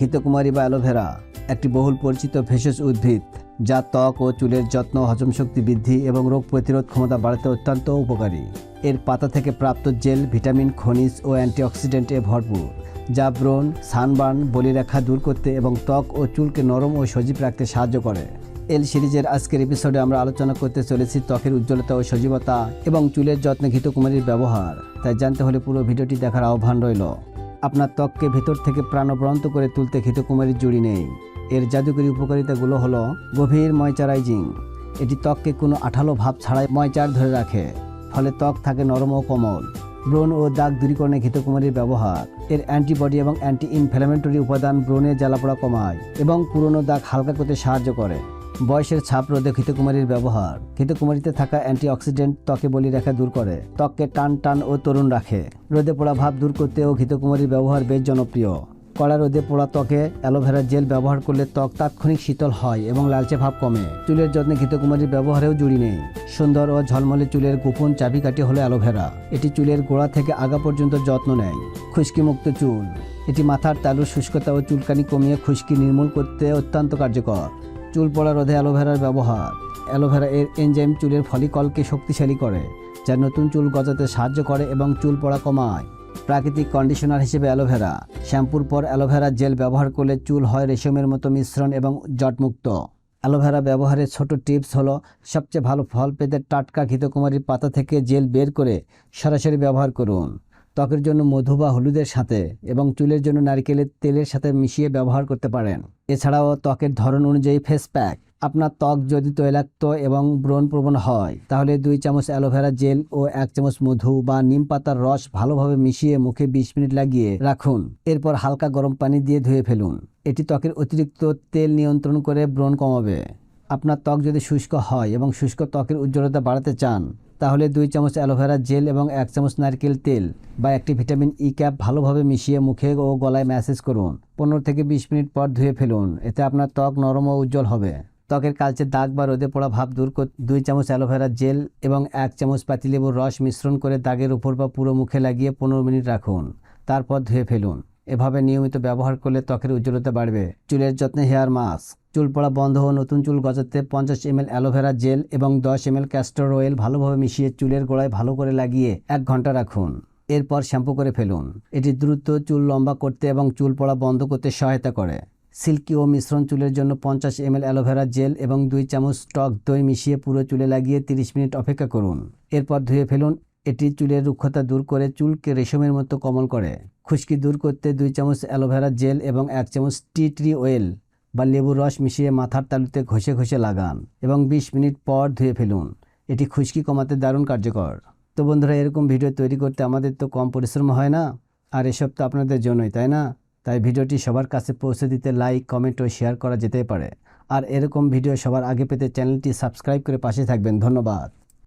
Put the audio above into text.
ঘৃতকুমারী বা অ্যালোভেরা, একটি বহুল পরিচিত ভেষজ উদ্ভিদ, যা ত্বক ও চুলের যত্ন হজম শক্তি বৃদ্ধি এবং রোগ প্রতিরোধ ক্ষমতা বাড়াতে অত্যন্ত উপকারী। এর পাতা থেকে প্রাপ্ত জেল, ভিটামিন, খনিজ ও অ্যান্টিঅক্সিডেন্টে ভরপুর, যা ব্রণ, সানবার্ন, বলিরেখা দূর করতে এবং ত্বক ও চুলকে নরম ও সজীব রাখতে সাহায্য করে। এল সিরিজের আজকের এপিসোডে আমরা আলোচনা করতে চলেছি ত্বকের উজ্জ্বলতা ও সজীবতা এবং চুলের যত্নে ঘৃতকুমারীর ব্যবহার। তাই জানতে হলে পুরো ভিডিওটি দেখার আহ্বান রইল। আপনার ত্বককে ভেতর থেকে প্রাণবন্ত করে তুলতে ঘৃতকুমারীর জুড়ি নেই। এর জাদুকরী উপকারিতাগুলো হলো গভীর ময়চারাইজিং। এটি ত্বককে কোনো আঠালো ভাব ছাড়াই ময়চার ধরে রাখে, ফলে ত্বক থাকে নরম ও কোমল। ব্রণ ও দাগ দূরীকরণে ঘৃতকুমারীর ব্যবহার। এর অ্যান্টিবডি এবং অ্যান্টি ইনফ্ল্যামেটরি উপাদান ব্রণের জ্বালাপোড়া কমায় এবং পুরনো দাগ হালকা করতে সাহায্য করে। বয়সের ছাপ রোধে ঘৃতকুমারীর ব্যবহার। ঘৃতকুমারীতে থাকা অ্যান্টিঅক্সিডেন্ট ত্বকে বলি রেখা দূর করে। ত্বককে টান টান ও তরুণ রাখে। রোদে পোড়া ভাব দূর করতেও ঘৃতকুমারীর ব্যবহার বেশ জনপ্রিয়। কড়া রোদে পোড়া ত্বকে অ্যালোভেরা জেল ব্যবহার করলে ত্বক তাৎক্ষণিক শীতল হয় এবং লালচে ভাব কমে। চুলের যত্নে ঘৃতকুমারীর ব্যবহারেও জুড়ি নেই। সুন্দর ও ঝলমলে চুলের গোপন চাবিকাঠি হলো অ্যালোভেরা। এটি চুলের গোড়া থেকে আগা পর্যন্ত যত্ন নেয়। খুশকিমুক্ত চুল। এটি মাথার তালুর শুষ্কতা ও চুলকানি কমিয়ে খুশকি নির্মূল করতে অত্যন্ত কার্যকর। চুল পড়া রোধে অ্যালোভেরার ব্যবহার। অ্যালোভেরা এর এনজাইম চুলের ফলিকলকে শক্তিশালী করে, যা নতুন চুল গজাতে সাহায্য করে এবং চুল পড়া কমায়। প্রাকৃতিক কন্ডিশনার হিসেবে অ্যালোভেরা শ্যাম্পুর পর অ্যালোভেরা জেল ব্যবহার করলে চুল হয় রেশমের মতো মিশ্রণ এবং জটমুক্ত। অ্যালোভেরা ব্যবহারের ছোট টিপস হলো, সবচেয়ে ভালো ফল পেতে টাটকা ঘৃতকুমারীর পাতা থেকে জেল বের করে সরাসরি ব্যবহার করুন। ত্বকের জন্য মধু বা হলুদের সাথে এবং চুলের জন্য নারকেলের তেলের সাথে মিশিয়ে ব্যবহার করতে পারেন। এছাড়াও ত্বকের ধরন অনুযায়ী ফেস প্যাক আপনার ত্বক যদি তৈলাক্ত এবং ব্রণ প্রবণ হয়, তাহলে দুই চামচ অ্যালোভেরা জেল ও এক চামচ মধু বা নিম পাতার রস ভালোভাবে মিশিয়ে মুখে বিশ মিনিট লাগিয়ে রাখুন। এরপর হালকা গরম পানি দিয়ে ধুয়ে ফেলুন। এটি ত্বকের অতিরিক্ত তেল নিয়ন্ত্রণ করে ব্রণ কমাবে। আপনার ত্বক যদি শুষ্ক হয় এবং শুষ্ক ত্বকের উজ্জ্বলতা বাড়াতে চান তাহলে দুই চামচ অ্যালোভেরা জেল এবং এক চামচ নারকেল তেল বা একটি ভিটামিন ই ক্যাপ ভালোভাবে মিশিয়ে মুখে ও গলায় ম্যাসেজ করুন। পনেরো থেকে বিশ মিনিট পর ধুয়ে ফেলুন। এতে আপনার ত্বক নরম ও উজ্জ্বল হবে। ত্বকের কালচে দাগ বা রোদে পড়া ভাব দূর করতে দুই চামচ অ্যালোভেরা জেল এবং এক চামচ পাতিলেবুর রস মিশ্রণ করে দাগের উপর বা পুরো মুখে লাগিয়ে পনেরো মিনিট রাখুন। তারপর ধুয়ে ফেলুন। এভাবে নিয়মিত ব্যবহার করলে ত্বকের উজ্জ্বলতা বাড়বে। চুলের যত্নে হেয়ার মাস্ক। চুল পড়া বন্ধ ও নতুন চুল গজাতে পঞ্চাশ এমএল অ্যালোভেরা জেল এবং দশ এমএল ক্যাস্টর অয়েল ভালোভাবে মিশিয়ে চুলের গোড়ায় ভালো করে লাগিয়ে এক ঘণ্টা রাখুন। এরপর শ্যাম্পু করে ফেলুন। এটি দ্রুত চুল লম্বা করতে এবং চুল পড়া বন্ধ করতে সহায়তা করে। সিল্কি ও মিশ্রণ চুলের জন্য পঞ্চাশ এমএল অ্যালোভেরা জেল এবং দুই চামচ টক দই মিশিয়ে পুরো চুলে লাগিয়ে তিরিশ মিনিট অপেক্ষা করুন। এরপর ধুয়ে ফেলুন এটি চুলের রুক্ষতা দূর করে চুলকে রেশমের মতো কোমল করে। খুশকি দূর করতে দুই চামচ অ্যালোভেরা জেল এবং এক চামচ টি ট্রি অয়েল বা লেবুর রস মিশিয়ে মাথার তালুতে ঘষে ঘষে লাগান এবং বিশ মিনিট পর ধুয়ে ফেলুন। এটি খুশকি কমাতে দারুণ কার্যকর। তো বন্ধুরা, এরকম ভিডিও তৈরি করতে আমাদের তো কম পরিশ্রম হয় না। আর এসব তো আপনাদের জন্যই, তাই না? তাই ভিডিওটি সবার কাছে পৌঁছে দিতে লাইক কমেন্ট ও শেয়ার করা যেতে পারে। আর এরকম ভিডিও সবার আগে পেতে চ্যানেলটি সাবস্ক্রাইব করে পাশে থাকবেন। ধন্যবাদ।